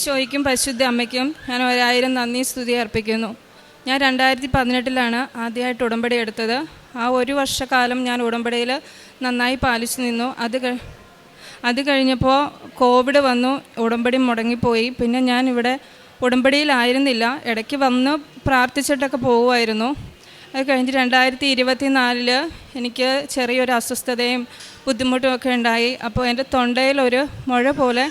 ഈശോയ്ക്കും പരിശുദ്ധ അമ്മയ്ക്കും ഞാൻ ഒരായിരം നന്ദി സ്തുതി അർപ്പിക്കുന്നു. ഞാൻ രണ്ടായിരത്തി പതിനെട്ടിലാണ് ആദ്യമായിട്ട് ഉടമ്പടി എടുത്തത്. ആ ഒരു വർഷക്കാലം ഞാൻ ഉടമ്പടിയിൽ നന്നായി പാലിച്ചു നിന്നു. അത് അത് കഴിഞ്ഞപ്പോൾ കോവിഡ് വന്നു ഉടമ്പടി മുടങ്ങിപ്പോയി. പിന്നെ ഞാൻ ഇവിടെ ഉടമ്പടിയിലായിരുന്നില്ല. ഇടയ്ക്ക് വന്ന് പ്രാർത്ഥിച്ചിട്ടൊക്കെ പോകുമായിരുന്നു അത് കഴിഞ്ഞ് രണ്ടായിരത്തി ഇരുപത്തി നാലിൽ എനിക്ക് ചെറിയൊരു അസ്വസ്ഥതയും ബുദ്ധിമുട്ടും ഒക്കെ ഉണ്ടായി. അപ്പോൾ എന്റെ തൊണ്ടയിലൊരു മുഴ പോലെ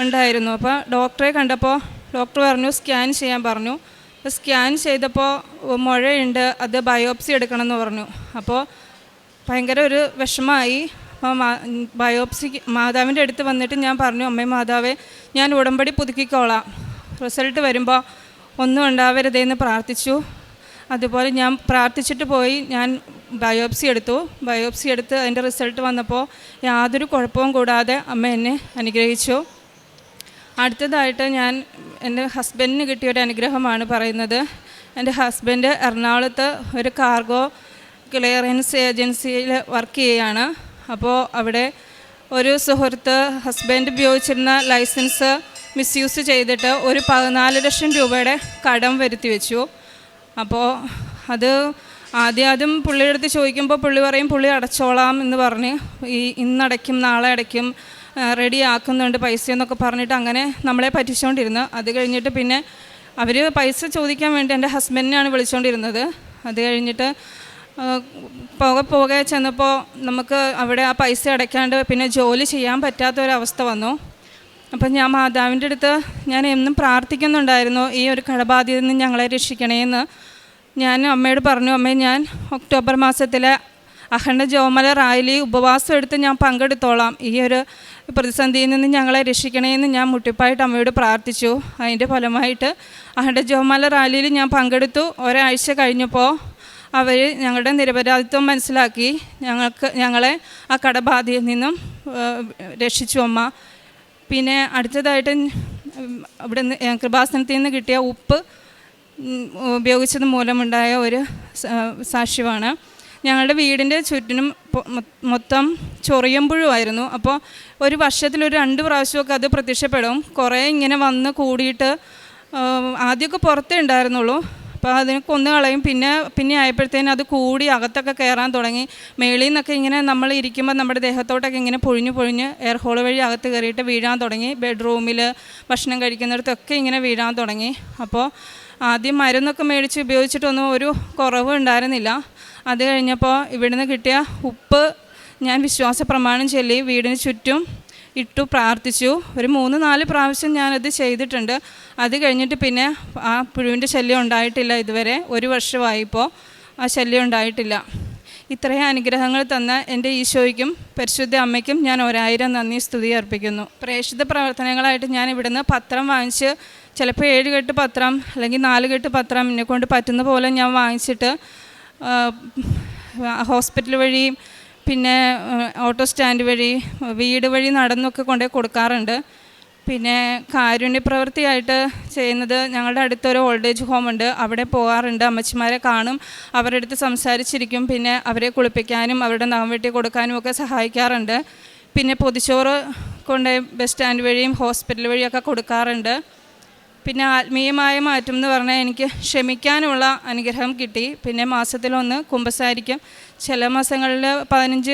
ഉണ്ടായിരുന്നു. അപ്പോൾ ഡോക്ടറെ കണ്ടപ്പോൾ ഡോക്ടർ പറഞ്ഞു സ്കാൻ ചെയ്യാൻ പറഞ്ഞു. സ്കാൻ ചെയ്തപ്പോൾ മുഴയുണ്ട് അത് ബയോപ്സി എടുക്കണം എന്ന് പറഞ്ഞു. അപ്പോൾ ഭയങ്കര ഒരു വിഷമമായി. അപ്പോൾ ബയോപ്സി മാതാവിന്റെ അടുത്ത് വന്നിട്ട് ഞാൻ പറഞ്ഞു അമ്മേ മാതാവേ ഞാൻ ഉടമ്പടി പുതുക്കിക്കോളാം. റിസൾട്ട് വരുമ്പോൾ ഒന്നും ഉണ്ടാവരുതേന്ന് പ്രാർത്ഥിച്ചു. അതുപോലെ ഞാൻ പ്രാർത്ഥിച്ചിട്ട് പോയി ഞാൻ ബയോപ്സി എടുത്തു. ബയോപ്സി എടുത്ത് അതിന്റെ റിസൾട്ട് വന്നപ്പോൾ യാതൊരു കുഴപ്പവും കൂടാതെ അമ്മ എന്നെ അനുഗ്രഹിച്ചു. അടുത്തതായിട്ട് ഞാൻ എന്റെ ഹസ്ബൻഡിന് കിട്ടിയ ഒരു അനുഗ്രഹമാണ് പറയുന്നത്. എന്റെ ഹസ്ബൻഡ് എറണാകുളത്ത് ഒരു കാർഗോ ക്ലിയറൻസ് ഏജൻസിയിൽ വർക്ക് ചെയ്യുകയാണ് അപ്പോൾ അവിടെ ഒരു സുഹൃത്ത് ഹസ്ബൻഡ് ഉപയോഗിച്ചിരുന്ന ലൈസൻസ് മിസ്യൂസ് ചെയ്തിട്ട് ഒരു പതിനാല് ലക്ഷം രൂപയുടെ കടം വരുത്തി വെച്ചു. അപ്പോൾ അത് ആദ്യം ആദ്യം പുള്ളിയുടെ അടുത്ത് ചോദിക്കുമ്പോൾ പുള്ളി പറയും പുള്ളി അടച്ചോളാം എന്ന് പറഞ്ഞ് ഈ ഇന്നടയ്ക്കും നാളെ അടയ്ക്കും റെഡി ആക്കുന്നുണ്ട് പൈസ എന്നൊക്കെ പറഞ്ഞിട്ട് അങ്ങനെ നമ്മളെ പറ്റിച്ചുകൊണ്ടിരുന്നു അത് കഴിഞ്ഞിട്ട് പിന്നെ അവർ പൈസ ചോദിക്കാൻ വേണ്ടി എന്റെ ഹസ്ബൻഡിനെയാണ് വിളിച്ചുകൊണ്ടിരുന്നത് അത് കഴിഞ്ഞിട്ട് പുക പോകെ ചെന്നപ്പോൾ നമുക്ക് അവിടെ ആ പൈസ അടയ്ക്കാണ്ട് പിന്നെ ജോലി ചെയ്യാൻ പറ്റാത്ത ഒരവസ്ഥ വന്നു. അപ്പം ഞാൻ മാതാവിന്റെ അടുത്ത് ഞാൻ എന്നും പ്രാർത്ഥിക്കുന്നുണ്ടായിരുന്നു ഈ ഒരു കടബാധ്യതയിൽ നിന്ന് ഞങ്ങളെ രക്ഷിക്കണേ എന്ന് ഞാൻ അമ്മയോട് പറഞ്ഞു അമ്മേ ഞാൻ ഒക്ടോബർ മാസത്തിലെ അഖണ്ഡ ജോമല റാലി ഉപവാസം എടുത്ത് ഞാൻ പങ്കെടുത്തോളാം. ഈ ഒരു പ്രതിസന്ധിയിൽ നിന്ന് ഞങ്ങളെ രക്ഷിക്കണേന്ന് ഞാൻ മുട്ടിപ്പായിട്ട് അമ്മയോട് പ്രാർത്ഥിച്ചു. അതിന്റെ ഫലമായിട്ട് അഖണ്ഡ ജോമല റാലിയിൽ ഞാൻ പങ്കെടുത്തു. ഒരാഴ്ച കഴിഞ്ഞപ്പോൾ അവർ ഞങ്ങളുടെ നിരപരാധിത്വം മനസ്സിലാക്കി. ഞങ്ങൾക്ക് ഞങ്ങളെ ആ കടബാധയിൽ നിന്നും രക്ഷിച്ചു അമ്മ. പിന്നെ അടുത്തതായിട്ട് അവിടെ നിന്ന് കൃപാസനത്തിൽ നിന്ന് കിട്ടിയ ഉപ്പ് ഉപയോഗിച്ചത് മൂലമുണ്ടായ ഒരു സാക്ഷ്യമാണ്. ഞങ്ങളുടെ വീടിന്റെ ചുറ്റിനും മൊത്തം ചൊറിയും ചൊറിയമ്പുഴുമായിരുന്നു അപ്പോൾ ഒരു വർഷത്തിലൊരു രണ്ട് പ്രാവശ്യമൊക്കെ അത് പ്രത്യക്ഷപ്പെടും. കുറേ ഇങ്ങനെ വന്ന് കൂടിയിട്ട് ആദ്യമൊക്കെ പുറത്തേ ഉണ്ടായിരുന്നുള്ളൂ. അപ്പോൾ അതിനെ കൊന്നു കളയും. പിന്നെ പിന്നെ ആയപ്പോഴത്തേനും അത് കൂടി അകത്തൊക്കെ കയറാൻ തുടങ്ങി. മേളിൽ നിന്നൊക്കെ ഇങ്ങനെ നമ്മൾ ഇരിക്കുമ്പോൾ നമ്മുടെ ദേഹത്തോട്ടൊക്കെ ഇങ്ങനെ പൊഴിഞ്ഞ് പൊഴിഞ്ഞ് എയർ ഹോൾ വഴി അകത്ത് കയറിയിട്ട് വീഴാൻ തുടങ്ങി. ബെഡ്റൂമിൽ ഭക്ഷണം കഴിക്കുന്നിടത്തൊക്കെ ഇങ്ങനെ വീഴാൻ തുടങ്ങി. അപ്പോൾ ആദ്യം മരുന്നൊക്കെ മേടിച്ച് ഉപയോഗിച്ചിട്ടൊന്നും ഒരു കുറവ് ഉണ്ടായിരുന്നില്ല അത് കഴിഞ്ഞപ്പോൾ ഇവിടുന്ന് കിട്ടിയ ഉപ്പ് ഞാൻ വിശ്വാസ പ്രമാണം ചൊല്ലി വീടിന് ചുറ്റും ഇട്ടു പ്രാർത്ഥിച്ചു. ഒരു മൂന്ന് നാല് പ്രാവശ്യം ഞാനത് ചെയ്തിട്ടുണ്ട്. അത് കഴിഞ്ഞിട്ട് പിന്നെ ആ പുഴുവിന്റെ ശല്യം ഉണ്ടായിട്ടില്ല ഇതുവരെ. ഒരു വർഷമായിപ്പോൾ ആ ശല്യം ഉണ്ടായിട്ടില്ല. ഇത്രയും അനുഗ്രഹങ്ങൾ തന്ന എന്റെ ഈശോയ്ക്കും പരിശുദ്ധ അമ്മയ്ക്കും ഞാൻ ഒരായിരം നന്ദി സ്തുതി അർപ്പിക്കുന്നു. പ്രേക്ഷിത പ്രവർത്തനങ്ങളായിട്ട് ഞാൻ ഇവിടുന്ന് പത്രം വാങ്ങിച്ച് ചിലപ്പോൾ ഏഴ് കെട്ട് പത്രം അല്ലെങ്കിൽ നാല് കെട്ട് പത്രം എന്നെ കൊണ്ട് പറ്റുന്ന പോലെ ഞാൻ വാങ്ങിച്ചിട്ട് ഹോസ്പിറ്റൽ വഴി പിന്നെ ഓട്ടോ സ്റ്റാൻഡ് വഴി വീട് വഴി നടന്നൊക്കെ കൊണ്ടുപോയി കൊടുക്കാറുണ്ട്. പിന്നെ കാരുണ്യ പ്രവൃത്തിയായിട്ട് ചെയ്യുന്നത് ഞങ്ങളുടെ അടുത്തൊരു ഓൾഡ് ഏജ് ഹോം ഉണ്ട്. അവിടെ പോകാറുണ്ട്. അമ്മച്ചിമാരെ കാണും. അവരുടെ അടുത്ത് സംസാരിച്ചിരിക്കും. പിന്നെ അവരെ കുളിപ്പിക്കാനും അവരുടെ നഖം വെട്ടി കൊടുക്കാനും ഒക്കെ സഹായിക്കാറുണ്ട്. പിന്നെ പൊതിച്ചോറ് കൊണ്ട് ബസ് സ്റ്റാൻഡ് വഴിയും ഹോസ്പിറ്റൽ വഴിയൊക്കെ കൊടുക്കാറുണ്ട്. പിന്നെ ആത്മീയമായ മാറ്റം എന്ന് പറഞ്ഞാൽ എനിക്ക് ക്ഷമിക്കാനുള്ള അനുഗ്രഹം കിട്ടി. പിന്നെ മാസത്തിലൊന്ന് കുമ്പസാരിക്കും. ചില മാസങ്ങളിൽ പതിനഞ്ച്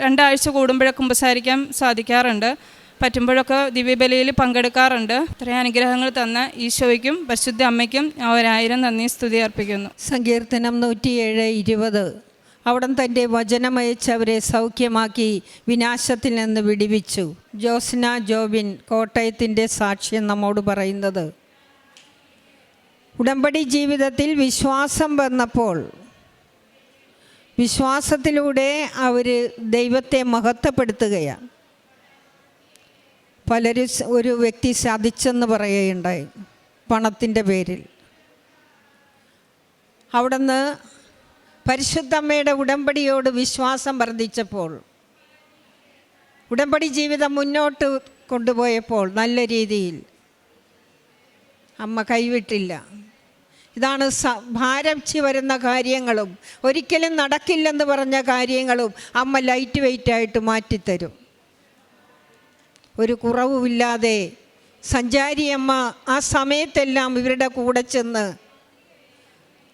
രണ്ടാഴ്ച കൂടുമ്പോഴൊക്കെ കുമ്പസാരിക്കാൻ സാധിക്കാറുണ്ട്. പറ്റുമ്പോഴൊക്കെ ദിവ്യബലിയിൽ പങ്കെടുക്കാറുണ്ട്. ഇത്രയും അനുഗ്രഹങ്ങൾ തന്ന ഈശോയ്ക്കും പരിശുദ്ധ അമ്മയ്ക്കും ഒരായിരം നന്ദി സ്തുതി അർപ്പിക്കുന്നു. സങ്കീർത്തനം നൂറ്റിയേഴ് ഇരുപത്. അവിടം തന്റെ വചനമയച്ചവരെ സൗഖ്യമാക്കി വിനാശത്തിൽ നിന്ന് വിടിവിച്ചു. ജോസ്ന ജോബിൻ കോട്ടയത്തിന്റെ സാക്ഷ്യം നമ്മോട് പറയുന്നത് ഉടമ്പടി ജീവിതത്തിൽ വിശ്വാസം വന്നപ്പോൾ വിശ്വാസത്തിലൂടെ അവർ ദൈവത്തെ മഹത്വപ്പെടുത്തുകയാണ്. പലരും ഒരു വ്യക്തി സാധിച്ചെന്ന് പറയുകയുണ്ടായി പണത്തിന്റെ പേരിൽ. അവിടുന്ന് പരിശുദ്ധമ്മയുടെ ഉടമ്പടിയോട് വിശ്വാസം വർദ്ധിച്ചപ്പോൾ ഉടമ്പടി ജീവിതം മുന്നോട്ട് കൊണ്ടുപോയപ്പോൾ നല്ല രീതിയിൽ അമ്മ കൈവിട്ടില്ല. ഇതാണ് ഭാരച്ച് വരുന്ന കാര്യങ്ങളും. ഒരിക്കലും നടക്കില്ലെന്ന് പറഞ്ഞ കാര്യങ്ങളും അമ്മ ലൈറ്റ് വെയിറ്റായിട്ട് മാറ്റിത്തരും. ഒരു കുറവുമില്ലാതെ സഞ്ചാരിയമ്മ ആ സമയത്തെല്ലാം ഇവരുടെ കൂടെ ചെന്ന്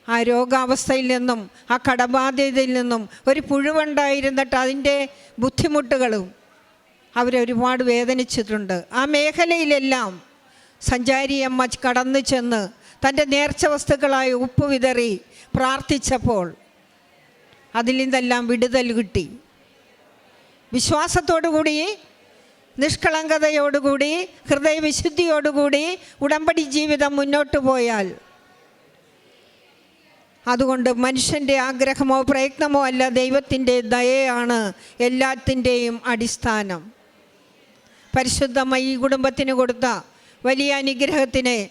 ആ രോഗാവസ്ഥയിൽ നിന്നും ആ കടബാധ്യതയിൽ നിന്നും ഒരു പുഴുവുണ്ടായിരുന്നിട്ട് അതിന്റെ ബുദ്ധിമുട്ടുകളും അവരൊരുപാട് വേദനിച്ചിട്ടുണ്ട്. ആ മേഖലയിലെല്ലാം സഞ്ചാരിയമ്മ കടന്നു ചെന്ന് തന്റെ നേർച്ച വസ്തുക്കളായി ഉപ്പ് വിതറി പ്രാർത്ഥിച്ചപ്പോൾ അതിൽ നിന്നെല്ലാം വിടുതൽ കിട്ടി. വിശ്വാസത്തോടുകൂടി നിഷ്കളങ്കതയോടുകൂടി ഹൃദയവിശുദ്ധിയോടുകൂടി ഉടമ്പടി ജീവിതം മുന്നോട്ട് പോയാൽ അതുകൊണ്ട് മനുഷ്യന്റെ ആഗ്രഹമോ പ്രയത്നമോ അല്ല ദൈവത്തിന്റെ ദയയാണ് എല്ലാത്തിന്റെയും അടിസ്ഥാനം. പരിശുദ്ധമായി ഈ കുടുംബത്തിന് കൊടുത്ത വലിയ അനുഗ്രഹത്തിനെ